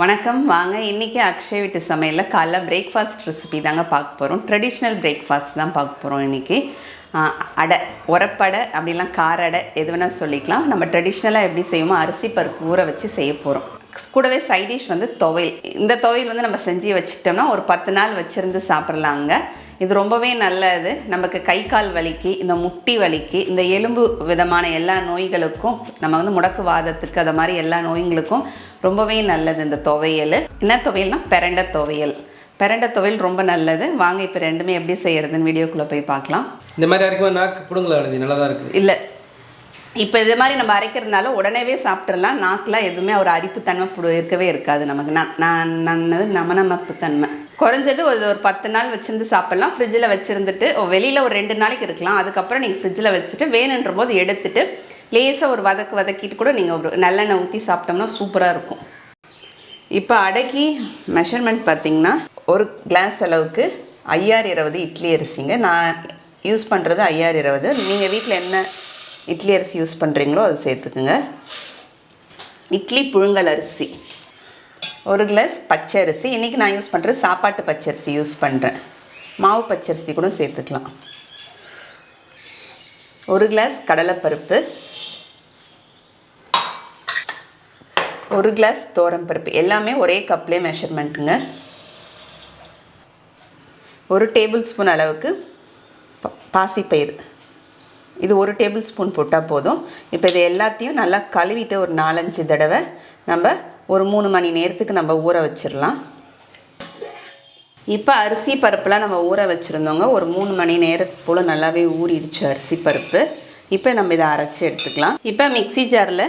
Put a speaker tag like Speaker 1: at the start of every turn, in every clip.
Speaker 1: வணக்கம். வாங்க இன்றைக்கி அக்ஷய் வீட்டு சமையலில் காலைல பிரேக்ஃபாஸ்ட் ரெசிபி தாங்க பார்க்க போகிறோம் ட்ரெடிஷ்னல் பிரேக்ஃபாஸ்ட் தான் பார்க்க போகிறோம் இன்றைக்கி அடை உரப்படை அப்படிலாம் காரடை எது வேணால் சொல்லிக்கலாம். நம்ம ட்ரெடிஷ்னலாக எப்படி செய்வோமோ அரிசி பருப்பு ஊற வச்சு செய்ய போகிறோம் கூடவே சைடிஷ் வந்து துவையல். இந்த துவையல் வந்து நம்ம செஞ்சு வச்சுக்கிட்டோம்னா ஒரு பத்து நாள் வச்சுருந்து சாப்பிட்லாங்க. இது ரொம்பவே நல்லது. நமக்கு கை கால் வலிக்கு இந்த முட்டி வலிக்கு இந்த எலும்பு விதமான எல்லா நோய்களுக்கும் நம்ம வந்து முடக்குவாதத்துக்கு அது மாதிரி எல்லா நோய்களுக்கும் ரொம்பவே நல்லது இந்த துவையல். என்ன துவையல்னா பெரண்டை துவையல். பெரண்டை துவையல் ரொம்ப நல்லது. வாங்க இப்போ ரெண்டுமே எப்படி செய்யறதுன்னு வீடியோக்குள்ளே போய் பார்க்கலாம்.
Speaker 2: இந்த மாதிரி அரைக்கும் நாக்கு பிடுங்கல அழுதி நல்லா தான் இருக்குது
Speaker 1: இல்லை. இப்போ இது மாதிரி நம்ம அரைக்கிறதுனால உடனேவே சாப்பிட்றலாம் நாக்கில் எதுவுமே ஒரு அரிப்புத்தன்மை புடு இருக்கவே இருக்காது நமக்கு. நான் நான் நன்னது நம நமப்பு தன்மை குறைஞ்சது ஒரு ஒரு பத்து நாள் வச்சிருந்து சாப்பிட்லாம். ஃப்ரிட்ஜில் வச்சுருந்துட்டு வெளியில் ஒரு ரெண்டு நாளைக்கு இருக்கலாம். அதுக்கப்புறம் நீங்கள் ஃப்ரிட்ஜில் வச்சுட்டு வேணுன்ற போது எடுத்துட்டு லேசாக ஒரு வதக்கு வதக்கிட்டு கூட நீங்கள் ஒரு நல்லெண்ணெய் ஊற்றி சாப்பிட்டோம்னா சூப்பராக இருக்கும். இப்போ அடக்கி மெஷர்மெண்ட் பார்த்தீங்கன்னா ஒரு கிளாஸ் அளவுக்கு ஐயாறு இருபது இட்லி அரிசிங்க. நான் யூஸ் பண்ணுறது ஐயாறு இருபது. நீங்கள் வீட்டில் என்ன இட்லி அரிசி யூஸ் பண்ணுறீங்களோ அதை சேர்த்துக்குங்க. இட்லி புழுங்கல் அரிசி. ஒரு கிளாஸ் பச்சை அரிசி இன்றைக்கி நான் யூஸ் பண்ணுறது சாப்பாட்டு பச்சரிசி யூஸ் பண்ணுறேன் மாவு பச்சரிசி கூட சேர்த்துக்கலாம். ஒரு கிளாஸ் கடலைப்பருப்பு. ஒரு கிளாஸ் பருப்பு. எல்லாமே ஒரே கப்லேயே மெஷர்மெண்ட்டுங்க ஒரு டேபிள் ஸ்பூன் அளவுக்கு ப- பாசிப்பயிறு இது ஒரு டேபிள் ஸ்பூன் போட்டால் போதும். இப்போ இது எல்லாத்தையும் நல்லா கழுவிட்டு ஒரு நாலஞ்சு தடவை நம்ம ஒரு மூணு மணி நேரத்துக்கு நம்ம ஊற வச்சிடலாம். இப்போ அரிசி பருப்புலாம் நம்ம ஊற வச்சுருந்தோங்க. ஒரு மூணு மணி நேரத்து போல் நல்லாவே ஊறிடுச்சு அரிசி பருப்பு. இப்போ நம்ம இதை அரைச்சி எடுத்துக்கலாம். இப்போ மிக்ஸி ஜாரில்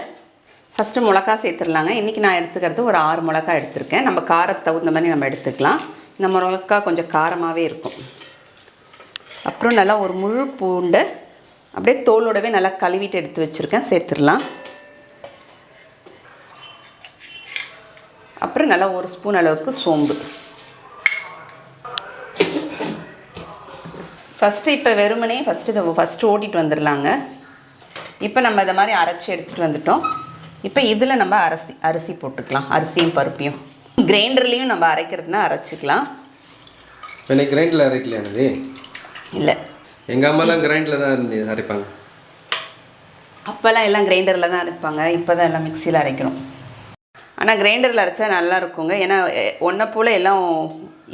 Speaker 1: ஃபஸ்ட்டு மிளகா சேர்த்துடலாங்க. இன்றைக்கி நான் எடுத்துக்கிறது ஒரு ஆறு மிளகா எடுத்திருக்கேன். நம்ம காரத்தை தகுந்த மாதிரி நம்ம எடுத்துக்கலாம். இந்த மிளகா கொஞ்சம் காரமாகவே இருக்கும். அப்புறம் நல்லா ஒரு முழு பூண்டை அப்படியே தோலோடவே நல்லா கழுவிட்டு எடுத்து வச்சுருக்கேன். சேர்த்துடலாம். அப்புறம் நல்லா ஒரு ஸ்பூன் அளவுக்கு சோம்பு. ஃபஸ்ட்டு இப்போ வெறுமனே ஃபஸ்ட்டு இதை ஃபஸ்ட்டு ஓட்டிட்டு வந்துடலாங்க இப்போ நம்ம இதை மாதிரி அரைச்சி எடுத்துகிட்டு வந்துட்டோம். இப்போ இதில் நம்ம அரிசி அரிசி போட்டுக்கலாம். அரிசியும் பருப்பையும். கிரைண்டர்லேயும் நம்ம அரைக்கிறதுனா அரைச்சிக்கலாம்.
Speaker 2: இன்னைக்கு கிரைண்டில் அரைக்கலையா
Speaker 1: இல்லை.
Speaker 2: எங்கள் அம்மாலாம் கிரைண்டில் தான் இருந்து அரைப்பாங்க.
Speaker 1: அப்போல்லாம் எல்லாம் கிரைண்டரில் தான் அரைப்பாங்க. இப்போ தான் எல்லாம் மிக்சியில் அரைக்கிறோம். ஆனால் கிரைண்டரில் அரைச்சா நல்லா இருக்குங்க. ஏன்னா ஒன்றை போல் எல்லாம்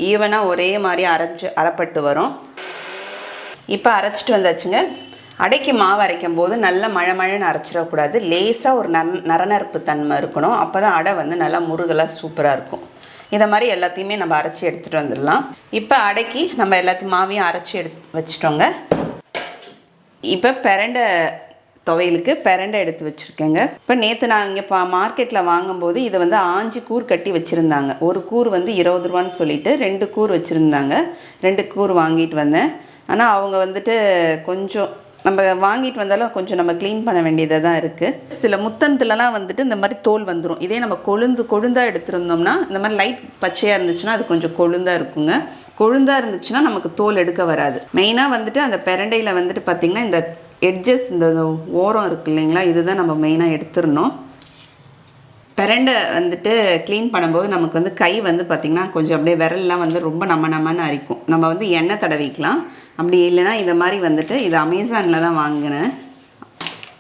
Speaker 1: ஈவனாக ஒரே மாதிரி அரைச்சி அரைப்பட்டு வரும். இப்போ அரைச்சிட்டு வந்தாச்சுங்க. அடைக்கு மாவு அரைக்கும் போது நல்லா மழை மழைன்னு அரைச்சிடக்கூடாது லேசாக ஒரு நர நரநரப்பு தன்மை இருக்கணும். அப்போ தான் அடை வந்து நல்லா முருகலாக சூப்பராக இருக்கும். இதை மாதிரி எல்லாத்தையுமே நம்ம அரைச்சி எடுத்துகிட்டு வந்துடலாம். இப்போ அடைக்கி நம்ம எல்லாத்தையும் மாவையும் அரைச்சி எடுத்து வச்சிட்டோங்க. இப்போ பிரண்டை துவையலுக்கு பிரண்டை எடுத்து வச்சுருக்கேங்க. இப்போ நேற்று நான் இங்கே பா மார்க்கெட்டில் வாங்கும்போது இதை வந்து ஆஞ்சு கூர் கட்டி வச்சுருந்தாங்க. ஒரு கூர் வந்து இருபது ரூபான்னு சொல்லிட்டு ரெண்டு கூர் வச்சுருந்தாங்க. ரெண்டு கூர் வாங்கிட்டு வந்தேன். ஆனால் அவங்க வந்துட்டு கொஞ்சம் நம்ம வாங்கிட்டு வந்தாலும் கொஞ்சம் நம்ம க்ளீன் பண்ண வேண்டியதாக தான் இருக்குது சில முத்தனத்துலலாம் வந்துட்டு இந்த மாதிரி தோல் வந்துடும் இதே நம்ம கொழுந்து கொழுந்தாக எடுத்திருந்தோம்னா இந்த மாதிரி லைட் பச்சையாக இருந்துச்சுன்னா அது கொஞ்சம் கொழுந்தாக இருக்குங்க. கொழுந்தாக இருந்துச்சுன்னா நமக்கு தோல் எடுக்க வராது. மெயினாக வந்துட்டு அந்த பிரண்டையில் வந்துட்டு பார்த்திங்கன்னா இந்த எட்ஜஸ் இந்த ஓரம் இருக்கு இல்லைங்களா இதுதான் நம்ம மெயினாக எடுத்துடணும். பிரண்டை வந்துட்டு க்ளீன் பண்ணும்போது நமக்கு வந்து கை வந்து பார்த்திங்கன்னா கொஞ்சம் அப்படியே விரல்லாம் வந்து ரொம்ப நம்ம நம்மன்னு அரிக்கும். நம்ம வந்து எண்ணெய் தடவிக்கலாம். அப்படி இல்லைன்னா இந்த மாதிரி வந்துட்டு இது அமேசானில் தான் வாங்கினேன்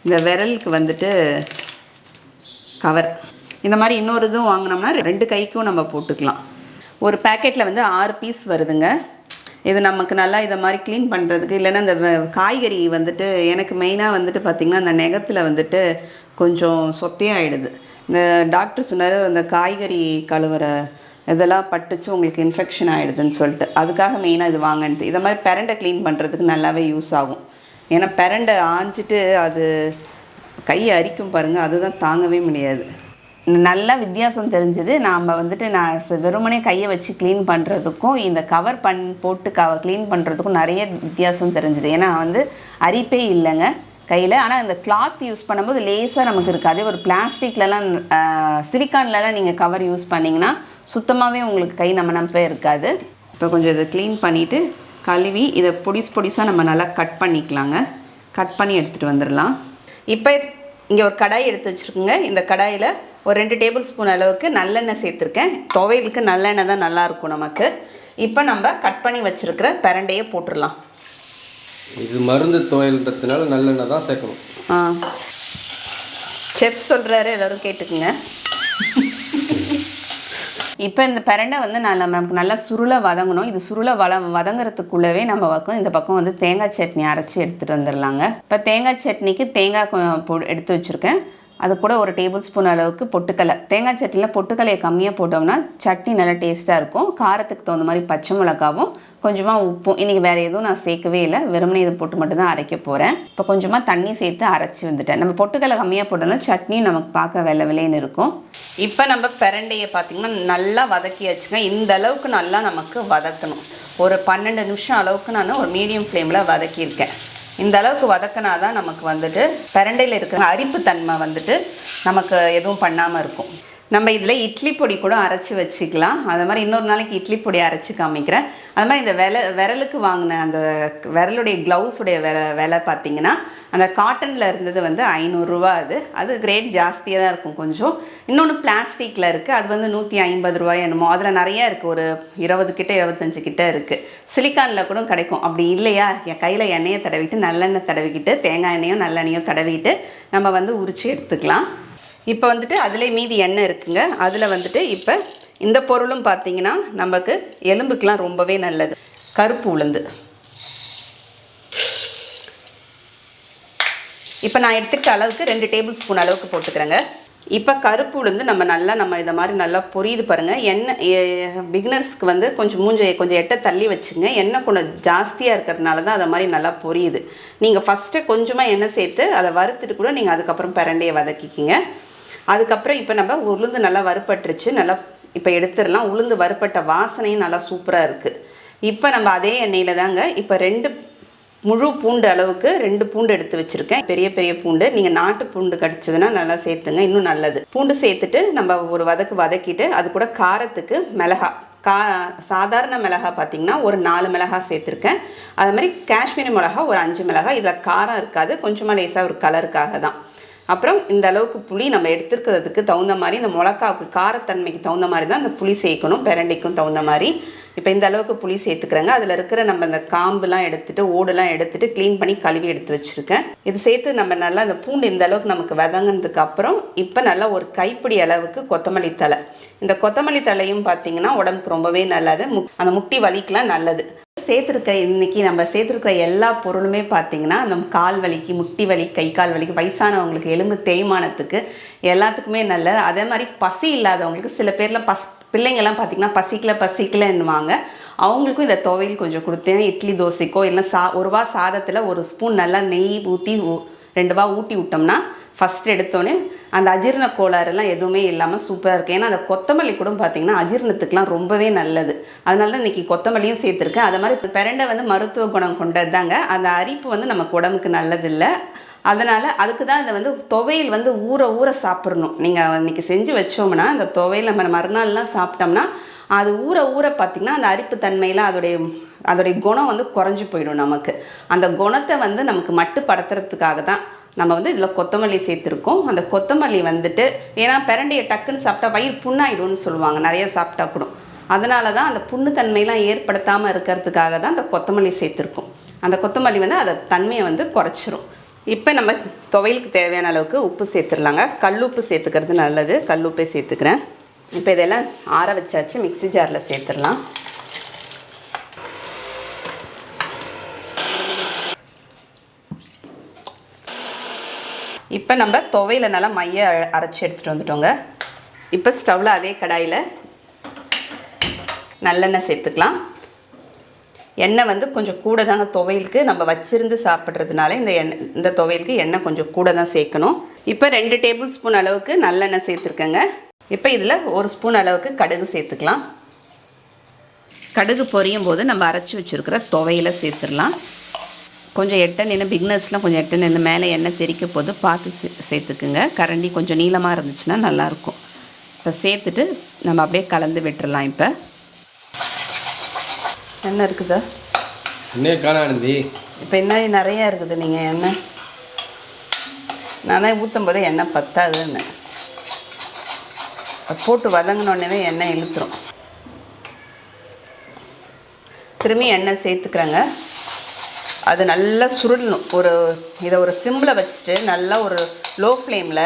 Speaker 1: இந்த விரலுக்கு வந்துட்டு கவர் இந்த மாதிரி இன்னொரு இதுவும் வாங்கினோம்னா ரெண்டு கைக்கும் நம்ம போட்டுக்கலாம். ஒரு பேக்கெட்டில் வந்து ஆறு பீஸ் வருதுங்க. இது நமக்கு நல்லா இதை மாதிரி க்ளீன் பண்ணுறதுக்கு இல்லைன்னா இந்த காய்கறி வந்துட்டு எனக்கு மெயினாக வந்துட்டு பார்த்திங்கன்னா அந்த நெகத்தில் வந்துட்டு கொஞ்சம் சொத்தையாகிடுது இந்த டாக்டர் சொன்னார் அந்த காய்கறி கழுவுற இதெல்லாம் பட்டுச்சு உங்களுக்கு இன்ஃபெக்ஷன் ஆகிடுதுன்னு சொல்லிட்டு. அதுக்காக மெயினாக இது வாங்கினது. இதை மாதிரி பிரண்டை க்ளீன் பண்ணுறதுக்கு நல்லாவே யூஸ் ஆகும். ஏன்னா பிரண்டை ஆஞ்சிட்டு அது கையை அரிக்கும் பாருங்கள் அதுதான் தாங்கவே முடியாது. நல்லா வித்தியாசம் தெரிஞ்சது. நாம் வந்துட்டு நான் வெறுமனே கையை வச்சு க்ளீன் பண்ணுறதுக்கும் இந்த கவர் பண் போட்டு க க்ளீன் பண்ணுறதுக்கும் நிறைய வித்தியாசம் தெரிஞ்சுது. ஏன்னா வந்து அரிப்பே இல்லைங்க கையில். ஆனால் இந்த கிளாத் யூஸ் பண்ணும்போது லேசாக நமக்கு இருக்காது ஒரு பிளாஸ்டிக்லலாம் சிலிக்கான்லலாம் நீங்கள் கவர் யூஸ் பண்ணிங்கன்னா சுத்தமாகவே உங்களுக்கு கை நம்ம நம்பே இருக்காது. இப்போ கொஞ்சம் இதை க்ளீன் பண்ணிவிட்டு கழுவி இதை பொடிஸ் பொடிசாக நம்ம நல்லா கட் பண்ணிக்கலாங்க. கட் பண்ணி எடுத்துகிட்டு வந்துடலாம். இப்போ இங்கே ஒரு கடாய் எடுத்து வச்சுருக்குங்க. இந்த கடாயில் ஒரு ரெண்டு டேபிள் ஸ்பூன் அளவுக்கு நல்லெண்ணெய் சேர்த்துருக்கேன். துவையலுக்கு நல்லெண்ணெய் தான் நல்லாயிருக்கும் நமக்கு. இப்போ நம்ம கட் பண்ணி வச்சுருக்கிற பிரண்டையை போட்டுடலாம்
Speaker 2: இது மருந்து துவையல்ன்றதுனால நல்லெண்ணெய் தான் சேர்க்கணும்.
Speaker 1: ஆ. செஃப் சொல்கிறாரு எல்லோரும் கேட்டுக்குங்க. இப்போ இந்த பிரண்டை வந்து நான் நமக்கு நல்லா சுருளை வதங்கணும். இது சுருளை வள வதங்குறதுக்குள்ளவே நம்ம பக்கம் இந்த பக்கம் வந்து தேங்காய் சட்னி அரைச்சி எடுத்துகிட்டு வந்துடலாங்க இப்போ தேங்காய் சட்னிக்கு தேங்காய் எடுத்து வச்சுருக்கேன். அது கூட ஒரு டேபிள் ஸ்பூன் அளவுக்கு பொட்டுக்கலை தேங்காய் சட்னியில் பொட்டுக்கலையை கம்மியாக போட்டோம்னா சட்னி நல்லா டேஸ்ட்டாக இருக்கும். காரத்துக்கு தகுந்த மாதிரி பச்சை மிளகாவும் கொஞ்சமாக உப்பும். இன்றைக்கி வேறு எதுவும் நான் சேர்க்கவே இல்லை. வெறுமனே இதை போட்டு மட்டும்தான் அரைக்க போகிறேன் இப்போ கொஞ்சமாக தண்ணி சேர்த்து அரைச்சி வந்துட்டேன். நம்ம பொட்டுக்கலை கம்மியாக போட்டோம்னா சட்னியும் நமக்கு பார்க்க வெள்ளை வெள்ளைன்னு இருக்கும். இப்போ நம்ம பிரண்டையை பார்த்திங்கன்னா நல்லா வதக்கியாச்சுங்க. இந்த அளவுக்கு நல்லா நமக்கு வதக்கணும். ஒரு பன்னெண்டு நிமிஷம் அளவுக்கு நான் ஒரு மீடியம் ஃப்ளேமில் வதக்கியிருக்கேன். இந்த அளவுக்கு வதக்கினா தான் நமக்கு வந்துட்டு பிரண்டையில் இருக்கிற அரிப்பு தன்மை வந்துட்டு நமக்கு எதுவும் பண்ணாமல் இருக்கும். நம்ம இதில் இட்லி பொடி கூட அரைச்சி வச்சுக்கலாம். அது மாதிரி இன்னொரு நாளைக்கு இட்லி பொடி அரைச்சி காமிக்கிறேன். அது மாதிரி இந்த வில விரலுக்கு வாங்கின அந்த விரலுடைய க்ளவுஸுடைய வில விலை பார்த்தீங்கன்னா அந்த காட்டனில் இருந்தது வந்து ஐநூறுரூவா அது. அது கிரேட் ஜாஸ்தியாக தான் இருக்கும் கொஞ்சம். இன்னொன்று பிளாஸ்டிக்கில் இருக்குது அது வந்து நூற்றி ஐம்பது ரூபாய் என்னமோ. அதில் நிறையா இருக்குது ஒரு இருபது கிட்ட இருபத்தஞ்சு கிட்ட இருக்குது சிலிக்கானில் கூட கிடைக்கும். அப்படி இல்லையா? என் கையில் எண்ணெயை தடவிட்டு நல்லெண்ணெய் தடவிக்கிட்டு தேங்காய் எண்ணெயும் நல்லெண்ணெயும் தடவிட்டு நம்ம வந்து உரித்து எடுத்துக்கலாம். இப்போ வந்துட்டு அதிலே மீதி எண்ணெய் இருக்குங்க. அதில் வந்துட்டு இப்போ இந்த பொருளும் பார்த்தீங்கன்னா நமக்கு எலும்புக்கெலாம் ரொம்பவே நல்லது. கருப்பு உளுந்து. இப்போ நான் எடுத்துக்கிட்ட அளவுக்கு ரெண்டு டேபிள் ஸ்பூன் அளவுக்கு போட்டுக்கிறேங்க. இப்போ கருப்பு உளுந்து நம்ம நல்லா நம்ம இதை மாதிரி நல்லா பொரியுது பாருங்கள் எண்ணெய் பிகினர்ஸ்க்கு வந்து கொஞ்சம் மூஞ்ச கொஞ்சம் எட்ட தள்ளி வச்சுங்க. எண்ணெய் கொஞ்சம் ஜாஸ்தியாக இருக்கிறதுனால தான் அதை மாதிரி நல்லா பொரியுது. நீங்கள் ஃபஸ்ட்டு கொஞ்சமாக எண்ணெய் சேர்த்து அதை வறுத்துட்டு கூட நீங்கள் அதுக்கப்புறம் பிரண்டையை வதக்கிக்கிங்க. அதுக்கப்புறம் இப்போ நம்ம உளுந்து நல்லா வறுபட்டுருச்சு நல்லா இப்போ எடுத்துடலாம். உளுந்து வறுப்பட்ட வாசனையும் நல்லா சூப்பராக இருக்குது இப்போ நம்ம அதே எண்ணெயில் தாங்க இப்போ ரெண்டு முழு பூண்டு அளவுக்கு ரெண்டு பூண்டு எடுத்து வச்சுருக்கேன். பெரிய பெரிய பூண்டு. நீங்கள் நாட்டு பூண்டு கடிச்சதுன்னா நல்லா சேர்த்துங்க இன்னும் நல்லது. பூண்டு சேர்த்துட்டு நம்ம ஒரு வதக்கு வதக்கிட்டு அது கூட காரத்துக்கு மிளகா. கா சாதாரண மிளகா பார்த்தீங்கன்னா ஒரு நாலு மிளகா சேர்த்துருக்கேன். அது மாதிரி காஷ்மீரி மிளகா ஒரு அஞ்சு மிளகா. இதில் காரம் இருக்காது கொஞ்சமாக லேசாக ஒரு கலருக்காக தான். அப்புறம் இந்த அளவுக்கு புளி நம்ம எடுத்துருக்கிறதுக்கு தகுந்த மாதிரி இந்த மிளகாவுக்கு காரத்தன்மைக்கு தகுந்த மாதிரி தான் இந்த புளி சேர்க்கணும் பெரண்டிக்கும் தகுந்த மாதிரி. இப்போ இந்த அளவுக்கு புளி சேர்த்துக்கிறேங்க. அதில் இருக்கிற நம்ம இந்த காம்புலாம் எடுத்துட்டு ஓடுலாம் எடுத்துட்டு க்ளீன் பண்ணி கழுவி எடுத்து வச்சுருக்கேன். இது சேர்த்து நம்ம நல்லா இந்த பூண்டு இந்த அளவுக்கு நமக்கு வதங்கினதுக்கு அப்புறம் இப்போ நல்லா ஒரு கைப்பிடி அளவுக்கு கொத்தமல்லி தழை. இந்த கொத்தமல்லி தழையும் பார்த்தீங்கன்னா உடம்புக்கு ரொம்பவே நல்லது. அந்த முட்டி வலிக்கெலாம் நல்லது. சேர்த்துருக்க இன்னைக்கு நம்ம சேர்த்துருக்கிற எல்லா பொருளுமே பார்த்தீங்கன்னா நம்ம கால் வலிக்கு முட்டி வலி கை கால் வலிக்கு வயசானவங்களுக்கு எலும்பு தேய்மானத்துக்கு எல்லாத்துக்குமே நல்லது. அதே மாதிரி பசி இல்லாதவங்களுக்கு சில பேர்லாம் பஸ் பிள்ளைங்கள்லாம் பார்த்தீங்கன்னா பசிக்கல பசிக்கலன்னுவாங்க. அவங்களுக்கும் இந்த துவையல் கொஞ்சம் கொடுத்தேன். இட்லி தோசைக்கோ இல்லை சா ஒருவா சாதத்தில் ஒரு ஸ்பூன் நல்லா நெய் ஊற்றி ரெண்டு ரூபா ஊட்டி விட்டோம்னா ஃபஸ்ட் எடுத்தோடனே அந்த அஜீரண கோளாறுலாம் எதுவுமே இல்லாமல் சூப்பராக இருக்குது ஏன்னா அந்த கொத்தமல்லி கூட பார்த்தீங்கன்னா அஜீரணத்துக்குலாம் ரொம்பவே நல்லது. அதனால தான் இன்றைக்கி கொத்தமல்லியும் சேர்த்துருக்கேன். அது மாதிரி பிறண்டை வந்து மருத்துவ குணம் கொண்டது தாங்க அந்த அரிப்பு வந்து நமக்கு உடம்புக்கு நல்லதில்லை. அதனால் அதுக்கு தான் இதை வந்து துவையல் வந்து ஊற ஊற சாப்பிட்றணும் நீங்கள் இன்றைக்கி செஞ்சு வச்சோம்னா அந்த துவையல் நம்ம மறுநாள்லாம் சாப்பிட்டோம்னா அது ஊற ஊற பார்த்திங்கன்னா அந்த அரிப்பு தன்மையில் அதோடைய அதோடைய குணம் வந்து குறைஞ்சி போயிடும் நமக்கு. அந்த குணத்தை வந்து நமக்கு மட்டுப்படுத்துறதுக்காக தான் நம்ம வந்து இதில் கொத்தமல்லி சேர்த்துருக்கோம். அந்த கொத்தமல்லி வந்துட்டு ஏன்னா பிரண்டையை டக்குன்னு சாப்பிட்டா வயிறு புண்ணாயிடும்னு சொல்லுவாங்க. நிறைய சாப்பிட்டா கூட. அதனால தான் அந்த புண்ணு தன்மையெல்லாம் ஏற்படுத்தாமல் இருக்கிறதுக்காக தான் அந்த கொத்தமல்லி சேர்த்துருக்கோம். அந்த கொத்தமல்லி வந்து அதை தன்மையை வந்து குறைச்சிரும். இப்போ நம்ம துவையலுக்கு தேவையான அளவுக்கு உப்பு சேர்த்துடலாங்க கல்லுப்பு சேர்த்துக்கிறது நல்லது. கல்லுப்பே சேர்த்துக்கிறேன். இப்போ இதெல்லாம் ஆற வச்சாச்சு. மிக்ஸி ஜாரில் சேர்த்துடலாம் இப்போ நம்ம துவையில நல்லா மைய அரைச்சி எடுத்துகிட்டு வந்துட்டோங்க. இப்போ ஸ்டவ்வில் அதே கடாயில் நல்லெண்ணெய் சேர்த்துக்கலாம். எண்ணெய் வந்து கொஞ்சம் கூட தாங்க துவையலுக்கு நம்ம வச்சிருந்து சாப்பிட்றதுனால இந்த எண்ணெய் இந்த துவையலுக்கு எண்ணெய் கொஞ்சம் கூட தான் சேர்க்கணும். இப்போ ரெண்டு டேபிள் ஸ்பூன் அளவுக்கு நல்லெண்ணெய் சேர்த்துருக்கேங்க. இப்போ இதில் ஒரு ஸ்பூன் அளவுக்கு கடுகு சேர்த்துக்கலாம். கடுகு பொரியும் போது நம்ம அரைச்சி வச்சுருக்கிற துவையில சேர்த்துடலாம். கொஞ்சம் எட்ட நின்று பிக்னஸ்லாம் கொஞ்சம் எட்ட நின்று மேலே எண்ணெய் தெறிக்க போது பார்த்து சே சேர்த்துக்குங்க. கரண்டி கொஞ்சம் நீளமாக இருந்துச்சுன்னா நல்லாயிருக்கும். இப்போ சேர்த்துட்டு நம்ம அப்படியே கலந்து விட்டுறலாம் இப்போ. எண்ணெய் இருக்குதா?
Speaker 2: என்னையே காணாடி
Speaker 1: இப்போ என்ன நிறையா இருக்குது. நீங்கள் எண்ணெய். நான் ஊற்றும் போதே எண்ணெய் பத்தாதுன்னு. போட்டு வதங்கினோடனே எண்ணெய் இழுத்துரும். திரும்பி எண்ணெய் சேர்த்துக்கிறேங்க. அது நல்லா சுருளணும். ஒரு இதை ஒரு சிம்பில் வச்சுட்டு நல்லா ஒரு லோ ஃப்ளேமில்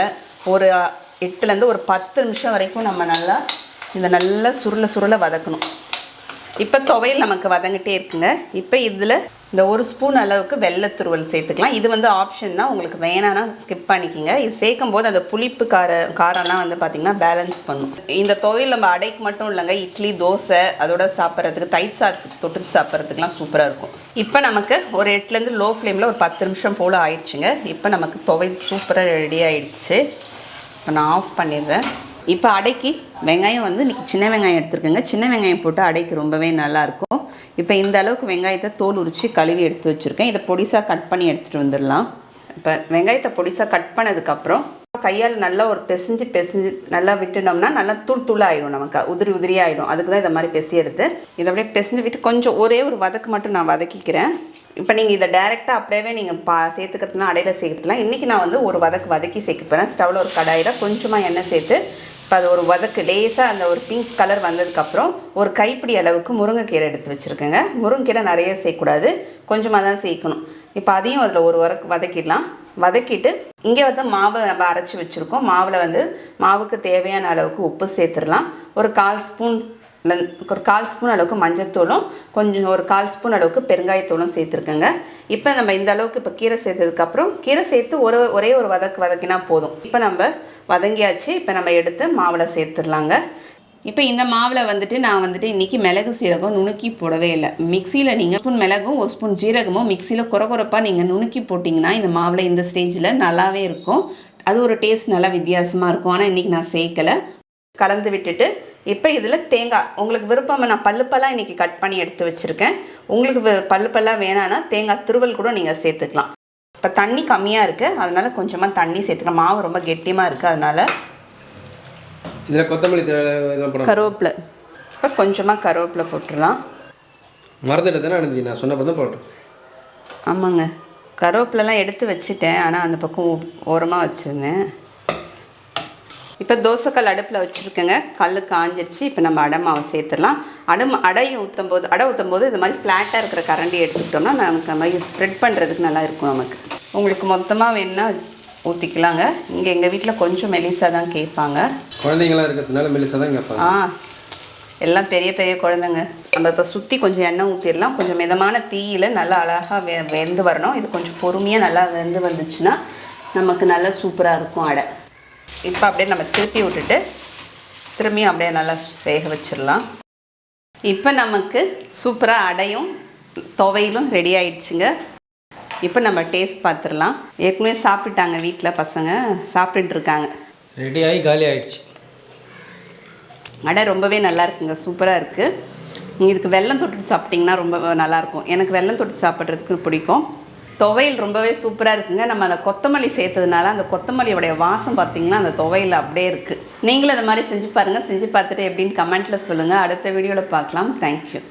Speaker 1: ஒரு எட்டுலேருந்து ஒரு பத்து நிமிஷம் வரைக்கும் நம்ம நல்லா இதை நல்லா சுருள சுருள வதக்கணும். இப்போ துவையல் நமக்கு வதங்கிட்டே இருக்குங்க. இப்போ இதில் இந்த ஒரு ஸ்பூன் அளவுக்கு வெள்ளை துருவல் சேர்த்துக்கலாம். இது வந்து ஆப்ஷன் தான். உங்களுக்கு வேணான்னா ஸ்கிப் பண்ணிக்கிங்க. இது சேர்க்கும் போது அந்த புளிப்பு கார காரம்லாம் வந்து பார்த்திங்கன்னா பேலன்ஸ் பண்ணும். இந்த துவையல் நம்ம அடைக்கு மட்டும் இல்லைங்க. இட்லி தோசை அதோட சாப்பிட்றதுக்கு தயிர் சாத்து தொட்டு சாப்பிட்றதுக்குலாம் சூப்பராக இருக்கும். இப்போ நமக்கு ஒரு எட்டுலேருந்து லோ ஃப்ளேமில் ஒரு பத்து நிமிஷம் போல் ஆயிடுச்சுங்க. இப்போ நமக்கு துவையல் சூப்பராக ரெடி ஆயிடுச்சு. இப்போ நான் ஆஃப் பண்ணிடுறேன். இப்போ அடைக்கு வெங்காயம் வந்து சின்ன வெங்காயம் எடுத்துருக்கேங்க. சின்ன வெங்காயம் போட்டு அடைக்கு ரொம்பவே நல்லாயிருக்கும் இப்போ இந்த அளவுக்கு வெங்காயத்தை தோல் உரித்து கழுவி எடுத்து வச்சுருக்கேன். இதை பொடிசாக கட் பண்ணி எடுத்துகிட்டு வந்துடலாம். இப்போ வெங்காயத்தை பொடிசாக கட் பண்ணதுக்கப்புறம் கையால் நல்லா ஒரு பெசிஞ்சு பிசைஞ்சு நல்லா விட்டுனோம்னா நல்லா தூள் தூள் ஆகிடும் நமக்கு. உதிரி உதிரி ஆகிடும் அதுக்கு தான் இதை மாதிரி பிசையிறது. இதை அப்படியே பெசிஞ்சு விட்டு கொஞ்சம் ஒரே ஒரு வதக்கு மட்டும் நான் வதக்கிக்கிறேன். இப்போ நீங்கள் இதை டைரெக்டாக அப்படியே நீங்கள் பா சேர்த்துக்கிறதுனா அடையில் சேர்த்துக்கலாம். இன்றைக்கி நான் வந்து ஒரு வதக்கு வதக்கி சேர்க்க போகிறேன் ஸ்டவ்வில் ஒரு கடாயில் கொஞ்சமாக எண்ணெய் சேர்த்து இப்போ அது ஒரு வதக்கு லேசாக அந்த ஒரு பிங்க் கலர் வந்ததுக்கப்புறம் ஒரு கைப்பிடி அளவுக்கு முருங்கைக்கீரை எடுத்து வச்சுருக்கேங்க. முருங்கைக்கீரை நிறைய சேர்க்கக்கூடாது. கொஞ்சமாக தான் சேர்க்கணும். இப்போ அதையும் அதில் ஒரு வரக்கு வதக்கிடலாம். வதக்கிட்டு இங்கே வந்து மாவை நம்ம அரைச்சி வச்சுருக்கோம். மாவில் வந்து மாவுக்கு தேவையான அளவுக்கு உப்பு சேர்த்துடலாம். ஒரு கால் ஸ்பூன் ஒரு கால் ஸ்பூன் அளவுக்கு மஞ்சத்தூளும் கொஞ்சம் ஒரு கால் ஸ்பூன் அளவுக்கு பெருங்காயத்தூளும் சேர்த்துருக்கேங்க. இப்போ நம்ம இந்த அளவுக்கு இப்போ கீரை சேர்த்ததுக்கப்புறம் கீரை சேர்த்து ஒரு ஒரே ஒரு வதக்கு வதக்கினா போதும். இப்போ நம்ம வதங்கியாச்சு. இப்போ நம்ம எடுத்து மாவில் சேர்த்துடலாங்க. இப்போ இந்த மாவில் வந்துட்டு நான் வந்துட்டு இன்றைக்கி மிளகு சீரகம் நுணுக்கி போடவே இல்லை. மிக்சியில் நீங்கள் ஸ்பூன் மிளகும் ஒரு ஸ்பூன் ஜீரகமும் மிக்சியில் குறகுறப்பாக நீங்கள் நுணுக்கி போட்டிங்கன்னா இந்த மாவில் இந்த ஸ்டேஜில் நல்லாவே இருக்கும். அது ஒரு டேஸ்ட் நல்லா வித்தியாசமாக இருக்கும். ஆனால் இன்றைக்கி நான் சேர்க்கலை. கலந்து விட்டுட்டு இப்போ இதில் தேங்காய் உங்களுக்கு விருப்பம் நான் பல்லுப்பெல்லாம் இன்றைக்கி கட் பண்ணி எடுத்து வச்சுருக்கேன். உங்களுக்கு பல்லுப்பெல்லாம் வேணான்னா தேங்காய் துருவல் கூட நீங்கள் சேர்த்துக்கலாம். இப்போ தண்ணி கம்மியாக இருக்குது அதனால் கொஞ்சமாக தண்ணி சேர்த்துக்கலாம். மாவு ரொம்ப கெட்டியமாக இருக்குது அதனால்
Speaker 2: இதில் கொத்தமல்லி
Speaker 1: கருவேப்பிலை. இப்போ கொஞ்சமாக கருவேப்பிலை போட்டுடலாம்.
Speaker 2: மறந்துட்டு தானே அனுந்தி நான் சொன்னப்போ தான் போட்டேன்.
Speaker 1: ஆமாங்க. கருவேப்பிலெலாம் எடுத்து வச்சுட்டேன். ஆனால் அந்த பக்கம் ஓரமாக வச்சுருந்தேன். இப்போ தோசைக்கல் அடுப்பில் வச்சுருக்கேங்க. கல் காஞ்சிருச்சு. இப்போ நம்ம அடை மாவு சேர்த்துடலாம். அடை அடையை ஊற்றும் போது அடை ஊற்றும் போது இந்த மாதிரி ஃப்ளாட்டாக இருக்கிற கரண்டி எடுத்துக்கிட்டோம்னா நமக்கு அந்த மாதிரி ஸ்ப்ரெட் பண்ணுறதுக்கு நல்லா இருக்கும் நமக்கு. உங்களுக்கு மொத்தமாக வேணுன்னா ஊற்றிக்கலாங்க இங்கே எங்கள் வீட்டில் கொஞ்சம் மெலிசாக தான் கேட்பாங்க
Speaker 2: குழந்தைங்களாம் இருக்கிறதுனால மெலிசாக தான் கேட்பாங்க
Speaker 1: ஆ எல்லாம் பெரிய பெரிய குழந்தைங்க. நம்ம இப்போ சுற்றி கொஞ்சம் எண்ணெய் ஊற்றிடலாம் கொஞ்சம் மிதமான தீயில் நல்லா அழகாக வெ வெந்து வரணும். இது கொஞ்சம் பொறுமையாக நல்லா வெந்து வந்துச்சுன்னா நமக்கு நல்லா சூப்பராக இருக்கும் அடை. இப்போ அப்படியே நம்ம திருப்பி விட்டுட்டு திரும்பியும் அப்படியே நல்லா வேக வச்சிடலாம். இப்போ நமக்கு சூப்பராக அடையும் துவையிலும் ரெடி ஆயிடுச்சுங்க. இப்போ நம்ம டேஸ்ட் பார்த்துடலாம். ஏற்கனவே சாப்பிட்டுட்டாங்க வீட்டில் பசங்க. சாப்பிட்டுட்டு இருக்காங்க
Speaker 2: ரெடி ஆகி காலி ஆயிடுச்சு.
Speaker 1: அடை ரொம்பவே நல்லா இருக்குங்க. சூப்பராக இருக்குது இதுக்கு வெல்லம் தொட்டு சாப்பிட்டிங்கன்னா ரொம்ப நல்லாயிருக்கும் எனக்கு வெல்லம் தொட்டு சாப்பிட்றதுக்கு பிடிக்கும். துவையல் ரொம்பவே சூப்பராக இருக்குங்க. நம்ம அந்த கொத்தமல்லி சேர்த்ததுனால அந்த கொத்தமல்லியோடைய வாசம் பார்த்தீங்கன்னா அந்த துவையல் அப்படியே இருக்குது நீங்களும் இந்த மாதிரி செஞ்சு பாருங்கள் செஞ்சு பார்த்துட்டு எப்படின்னு கமெண்ட்டில் சொல்லுங்கள் அடுத்த வீடியோவில் பார்க்கலாம். தேங்க்யூ